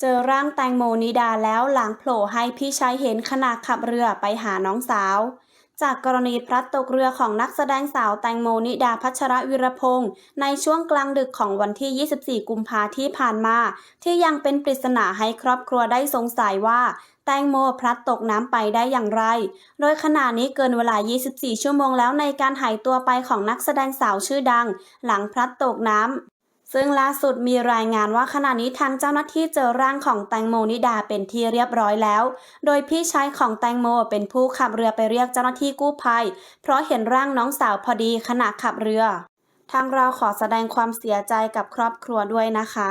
เจอร่างแตงโมนิดาแล้วหลังโผล่ให้พี่ชายเห็นขณะขับเรือไปหาน้องสาว จากกรณีพลัดตกเรือของนักแสดงสาวแตงโมนิดาพัชรวิรพงศ์ในช่วงกลางดึกของวันที่ 24 กุมภาที่ผ่านมา ที่ยังเป็นปริศนาให้ครอบครัวได้สงสัยว่าแตงโมพลัดตกน้ำไปได้อย่างไร โดยขณะนี้เกินเวลา 24 ชั่วโมงแล้วในการหายตัวไปของนักแสดงสาวชื่อดัง หลังพลัดตกน้ำ ซึ่งล่าสุดมีรายงานว่าขณะนี้ทางเจ้าหน้าที่เจอร่างของแตงโมนิดาเป็นที่เรียบร้อยแล้ว โดยพี่ชายของแตงโมเป็นผู้ขับเรือไปเรียกเจ้าหน้าที่กู้ภัย เพราะเห็นร่างน้องสาวพอดีขณะขับเรือ ทางเราขอแสดงความเสียใจกับครอบครัวด้วยนะคะ